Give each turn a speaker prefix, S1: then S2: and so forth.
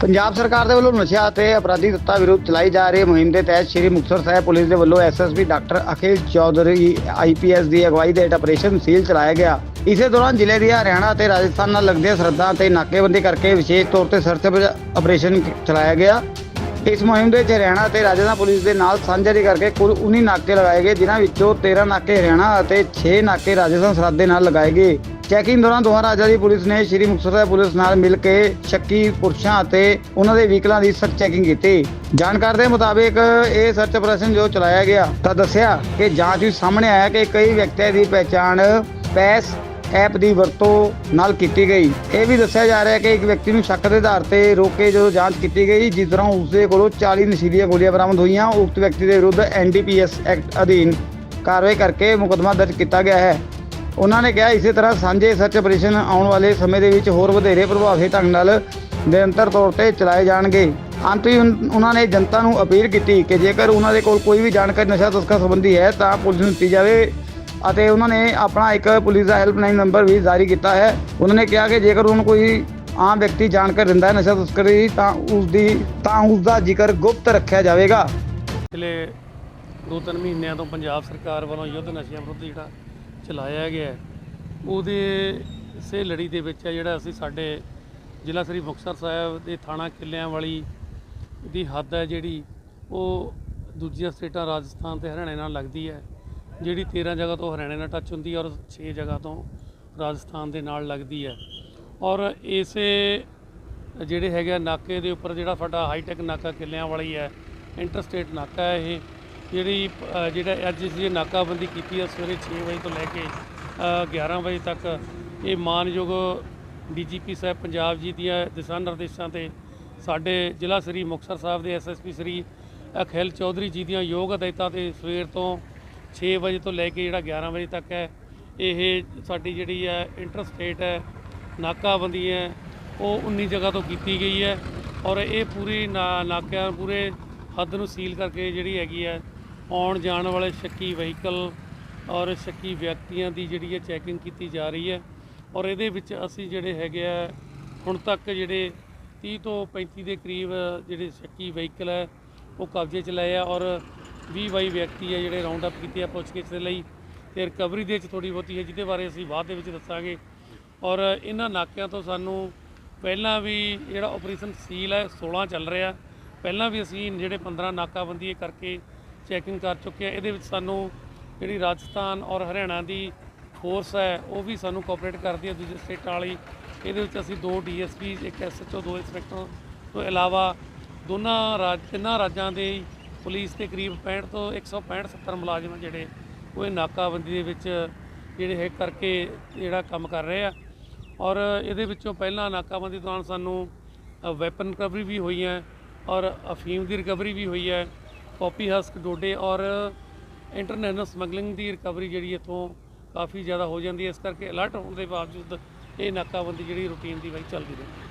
S1: ਪੰਜਾਬ ਸਰਕਾਰ ਦੇ ਵੱਲੋਂ ਨਸ਼ਾ ਅਤੇ ਅਪਰਾਧੀ ਤੱਤਾ ਵਿਰੁੱਧ ਚਲਾਈ ਜਾ ਰਹੀ ਮੁਹਿੰਮ ਦੇ ਤਹਿਤ ਸ੍ਰੀ ਮੁਕਤਸਰ ਸਾਹਿਬ ਪੁਲਿਸ ਦੇ ਵੱਲੋਂ SSP doctor Akhil Chaudhary IPS ਦੀ ਅਗਵਾਈ ਦੇ ਹੇਠ ਆਪਰੇਸ਼ਨ ਸੀਲ ਚਲਾਇਆ ਗਿਆ। ਇਸੇ ਦੌਰਾਨ ਜ਼ਿਲ੍ਹੇ ਦੀਆਂ ਹਰਿਆਣਾ ਅਤੇ ਰਾਜਸਥਾਨ ਨਾਲ ਲੱਗਦੀਆਂ ਸਰਹੱਦਾਂ ਤੇ ਨਾਕੇਬੰਦੀ ਕਰਕੇ ਵਿਸ਼ੇਸ਼ ਤੌਰ ਤੇ ਸਰਚ ਆਪਰੇਸ਼ਨ ਚਲਾਇਆ ਗਿਆ। ਇਸ ਮੁਹਿੰਮ ਦੇ ਵਿੱਚ ਹਰਿਆਣਾ ਅਤੇ ਰਾਜਸਥਾਨ ਪੁਲਿਸ ਦੇ ਨਾਲ ਸਾਂਝਾਰੀ ਕਰਕੇ ਕੁੱਲ 19 ਨਾਕੇ ਲਗਾਏ ਗਏ, ਜਿਨ੍ਹਾਂ ਵਿੱਚੋਂ 13 ਨਾਕੇ ਹਰਿਆਣਾ ਅਤੇ 6 ਨਾਕੇ ਰਾਜਸਥਾਨ ਸਰਹੱਦ ਦੇ ਨਾਲ ਲਗਾਏ ਗਏ। ਚੈਕਿੰਗ ਦੌਰਾਨ ਦੋਹਾਂ ਰਾਜਾਂ ਦੀ ਪੁਲਿਸ ਨੇ ਸ਼੍ਰੀ ਮੁਕਤਸਰ ਪੁਲਿਸ ਨਾਲ ਮਿਲ ਕੇ ਸ਼ੱਕੀ ਪੁਰਸ਼ਾਂ ਅਤੇ ਉਹਨਾਂ ਦੇ ਵਹੀਕਲਾਂ ਦੀ ਸਖਤ ਚੈਕਿੰਗ ਕੀਤੀ। ਜਾਣਕਾਰੀ ਦੇ ਮੁਤਾਬਿਕ ਇਹ ਸਰਚ ਆਪਰੇਸ਼ਨ ਜੋ ਚਲਾਇਆ ਗਿਆ ਤਾਂ ਦੱਸਿਆ ਕਿ ਜਾਂਚ ਵਿੱਚ ਸਾਹਮਣੇ ਆਇਆ ਕਿ ਕਈ ਵਿਅਕਤੀਆਂ ਦੀ ਪਹਿਚਾਣ ਪੈਸ ਐਪ ਦੀ ਵਰਤੋਂ ਨਾਲ ਕੀਤੀ ਗਈ। ਇਹ ਵੀ ਦੱਸਿਆ ਜਾ ਰਿਹਾ ਹੈ ਕਿ ਇੱਕ ਵਿਅਕਤੀ ਨੂੰ ਸ਼ੱਕ ਦੇ ਆਧਾਰ ਤੇ ਰੋਕ ਕੇ ਜਦੋਂ ਜਾਂਚ ਕੀਤੀ ਗਈ, ਜਿਸ ਦੌਰਾਨ ਉਸਦੇ ਕੋਲੋਂ 40 ਨਸ਼ੀਲੀਆਂ ਗੋਲੀਆਂ ਬਰਾਮਦ ਹੋਈਆਂ, ਉਕਤ ਵਿਅਕਤੀ ਦੇ ਵਿਰੁੱਧ ਐਨਡੀਪੀਐਸ ਐਕਟ ਅਧੀਨ ਕਾਰਵਾਈ ਕਰਕੇ ਮੁਕੱਦਮਾ ਦਰਜ ਕੀਤਾ ਗਿਆ ਹੈ। ਉਹਨਾਂ ਨੇ ਕਿਹਾ ਇਸੇ ਤਰ੍ਹਾਂ ਸਾਂਝੇ ਸਰਚ ਆਪਰੇਸ਼ਨ ਆਉਣ ਵਾਲੇ ਸਮੇਂ ਦੇ ਵਿੱਚ ਹੋਰ ਵਧੇਰੇ ਪ੍ਰਭਾਵੀ ਢੰਗ ਨਾਲ ਨਿਰੰਤਰ ਤੌਰ ਤੇ ਚਲਾਏ ਜਾਣਗੇ। ਅੰਤ ਹੀ ਉਹਨਾਂ ਨੇ ਜਨਤਾ ਨੂੰ ਅਪੀਲ ਕੀਤੀ ਕਿ ਜੇਕਰ ਉਹਨਾਂ ਦੇ ਕੋਲ ਕੋਈ ਵੀ ਜਾਣਕਾਰੀ ਨਸ਼ਾ ਤਸਕਰ ਸੰਬੰਧੀ ਹੈ, ਤਾਂ ਪੁਲਿਸ ਨੂੰ ਦਿੱਤੀ ਜਾਵੇ ਅਤੇ ਉਹਨਾਂ ਨੇ ਆਪਣਾ ਇੱਕ ਪੁਲਿਸ ਦਾ ਹੈਲਪਲਾਈਨ ਨੰਬਰ ਵੀ ਜਾਰੀ ਕੀਤਾ ਹੈ। ਉਹਨਾਂ ਨੇ ਕਿਹਾ ਕਿ ਜੇਕਰ ਉਹਨਾਂ ਕੋਈ ਆਮ ਵਿਅਕਤੀ ਜਾਣਕਾਰੀ ਦਿੰਦਾ ਹੈ ਨਸ਼ਾ ਤਸਕਰੀ ਦੀ, ਤਾਂ ਉਸ ਦੀ ਤਾਂ ਉਸ ਦਾ ਜ਼ਿਕਰ ਗੁਪਤ ਰੱਖਿਆ ਜਾਵੇਗਾ।
S2: ਪਿਛਲੇ ਦੋ ਤਿੰਨ ਮਹੀਨਿਆਂ ਤੋਂ ਪੰਜਾਬ ਸਰਕਾਰ ਵੱਲੋਂ ਯੁੱਧ ਨਸ਼ਿਆਂ ਵਿਰੁੱਧ ਜਿਹੜਾ ਚਲਾਇਆ ਗਿਆ ਉਹਦੇ ਸੇ ਲੜੀ ਦੇ ਵਿੱਚ ਹੈ ਜਿਹੜਾ ਅਸੀਂ ਸਾਡੇ ਜ਼ਿਲ੍ਹਾ ਸ੍ਰੀ ਮੁਕਤਸਰ ਸਾਹਿਬ ਦੇ ਥਾਣਾ ਕਿੱਲਿਆਂ ਵਾਲੀ ਦੀ ਹੱਦ ਹੈ ਜਿਹੜੀ ਉਹ ਦੂਜੀਆਂ ਸਟੇਟਾਂ ਰਾਜਸਥਾਨ ਤੇ ਹਰਿਆਣੇ ਨਾਲ ਲੱਗਦੀ ਹੈ। ਜਿਹੜੀ 13 ਜਗ੍ਹਾ ਤੋਂ ਹਰਿਆਣੇ ਨਾਲ ਟੱਚ ਹੁੰਦੀ ਹੈ ਔਰ 6 ਜਗ੍ਹਾ ਤੋਂ ਰਾਜਸਥਾਨ ਦੇ ਨਾਲ ਲੱਗਦੀ ਹੈ। ਔਰ ਇਸੇ ਜਿਹੜੇ ਹੈਗੇ ਆ ਨਾਕੇ ਦੇ ਉੱਪਰ ਜਿਹੜਾ ਸਾਡਾ ਹਾਈਟੈਕ ਨਾਕਾ ਕਿੱਲਿਆਂ ਵਾਲੀ ਹੈ ਇੰਟਰਸਟੇਟ ਨਾਕਾ ਹੈ ਇਹ ਜਿਹੜੀ ਅ, ਜਿਹੜਾ ਅੱਜ ਅਸੀਂ ਇਹ ਨਾਕਾਬੰਦੀ ਕੀਤੀ ਹੈ ਸਵੇਰੇ 6 ਵਜੇ ਤੋਂ ਲੈ ਕੇ ਅ, 11 ਵਜੇ ਤੱਕ ਇਹ ਮਾਨਯੋਗ ਡੀਜੀਪੀ ਸਾਹਿਬ ਪੰਜਾਬ ਜੀ ਦੀਆਂ ਦਿਸ਼ਾ ਨਿਰਦੇਸ਼ਾਂ ਤੇ ਸਾਡੇ ਜ਼ਿਲ੍ਹਾ ਸ੍ਰੀ ਮੁਕਤਸਰ ਸਾਹਿਬ ਦੇ ਐਸਐਸਪੀ ਸ੍ਰੀ ਅਖਿਲ ਚੌਧਰੀ ਜੀ ਦੀਆਂ ਯੋਗ ਹਦਾਇਤਾਂ ਤੇ ਸਵੇਰ ਤੋਂ 6 ਵਜੇ ਤੋਂ ਲੈ ਕੇ ਜਿਹੜਾ 11 ਵਜੇ ਤੱਕ ਹੈ ਇਹ ਸਾਡੀ ਜਿਹੜੀ ਹੈ ਇੰਟਰਸਟੇਟ ਹੈ ਨਾਕਾਬੰਦੀ ਹੈ ਉਹ 19 ਜਗ੍ਹਾ ਤੋਂ ਕੀਤੀ ਗਈ ਹੈ ਔਰ ਇਹ ਪੂਰੀ ਨਾ- ਨਾਕਿਆਂ ਪੂਰੇ ਹੱਦ ਨੂੰ ਸੀਲ ਕਰਕੇ ਜਿਹੜੀ ਹੈਗੀ ਹੈ ਆਉਣ ਜਾਣ ਵਾਲੇ ਸ਼ੱਕੀ ਵਹੀਕਲ ਔਰ ਸ਼ੱਕੀ ਵਿਅਕਤੀਆਂ ਦੀ ਜਿਹੜੀ ਹੈ ਚੈਕਿੰਗ ਕੀਤੀ ਜਾ ਰਹੀ ਹੈ। ਔਰ ਇਹਦੇ ਵਿੱਚ ਅਸੀਂ ਜਿਹੜੇ ਹੈਗੇ ਆ, ਹੁਣ ਤੱਕ ਜਿਹੜੇ 30 ਤੋਂ 35 ਦੇ ਕਰੀਬ ਜਿਹੜੇ ਸ਼ੱਕੀ ਵਹੀਕਲ ਹੈ, ਉਹ ਕਬਜ਼ੇ 'ਚ ਲਏ ਆ ਔਰ 20 ਬਾਈ ਵਿਅਕਤੀ ਹੈ ਜਿਹੜੇ ਰਾਉਂਡ ਅਪ ਕੀਤੇ ਆ ਪੁੱਛਗਿੱਛ ਦੇ ਲਈ ਤੇ ਰਿਕਵਰੀ ਦੇ ਵਿੱਚ ਥੋੜੀ ਬਹੁਤੀ ਹੈ, ਜਿਹਦੇ ਬਾਰੇ ਅਸੀਂ ਬਾਅਦ ਦੇ ਵਿੱਚ ਦੱਸਾਂਗੇ। ਔਰ ਇਹਨਾਂ ਨਾਕਿਆਂ ਤੋਂ ਸਾਨੂੰ ਪਹਿਲਾਂ ਵੀ ਜਿਹੜਾ ਆਪਰੇਸ਼ਨ ਸੀਲ ਹੈ 16 ਚੱਲ ਰਿਹਾ। ਪਹਿਲਾਂ ਵੀ ਅਸੀਂ ਜਿਹੜੇ 15 ਨਾਕਾਬੰਦੀ ਇਹ ਕਰਕੇ ਚੈਕਿੰਗ ਕਰ ਚੁੱਕੇ ਆ ਇਹਦੇ ਵਿੱਚ ਸਾਨੂੰ ਜਿਹੜੀ ਰਾਜਸਥਾਨ ਔਰ ਹਰਿਆਣਾ ਦੀ ਫੋਰਸ ਹੈ, ਉਹ ਵੀ ਸਾਨੂੰ ਕੋਆਪਰੇਟ ਕਰਦੀ ਹੈ ਦੂਜੇ ਸਟੇਟਾਂ ਵਾਲੀ। ਇਹਦੇ ਵਿੱਚ ਅਸੀਂ ਦੋ ਡੀਐਸਪੀ ਇੱਕ ਐਸਐਚਓ ਦੋ ਇੰਸਪੈਕਟਰ ਤੋਂ ਇਲਾਵਾ ਦੋਨਾਂ ਰਾਜ, ਤਿੰਨਾਂ ਰਾਜਾਂ ਦੇ ਪੁਲਿਸ ਦੇ ਕਰੀਬ 65 ਤੋਂ 165 70 ਮੁਲਾਜ਼ਮ ਜਿਹੜੇ, ਉਹ ਇਹ ਨਾਕਾਬੰਦੀ ਦੇ ਵਿੱਚ ਜਿਹੜੇ ਹੈ ਕਰਕੇ ਜਿਹੜਾ ਕੰਮ ਕਰ ਰਹੇ ਆ। ਔਰ ਇਹਦੇ ਵਿੱਚੋਂ ਪਹਿਲਾਂ ਨਾਕਾਬੰਦੀ ਦੌਰਾਨ ਸਾਨੂੰ ਵੈਪਨ ਰਿਕਵਰੀ ਵੀ ਹੋਈ ਹੈ ਔਰ ਅਫੀਮ ਦੀ ਰਿਕਵਰੀ ਵੀ ਹੋਈ ਹੈ। ਕਾਪੀ ਹਸਕ ਡੋਡੇ ਔਰ ਇੰਟਰਨੈਸ਼ਨਲ ਸਮਗਲਿੰਗ ਦੀ ਰਿਕਵਰੀ ਜਿਹੜੀ ਇੱਥੋਂ ਕਾਫੀ ਜ਼ਿਆਦਾ ਹੋ ਜਾਂਦੀ ਹੈ। ਇਸ ਕਰਕੇ ਅਲਰਟ ਹੋਣ ਦੇ ਬਾਵਜੂਦ ਇਹ ਨਾਕਾਬੰਦੀ ਜਿਹੜੀ ਰੂਟੀਨ ਦੀ ਵਾਈ ਚੱਲਦੀ ਰਹੀ।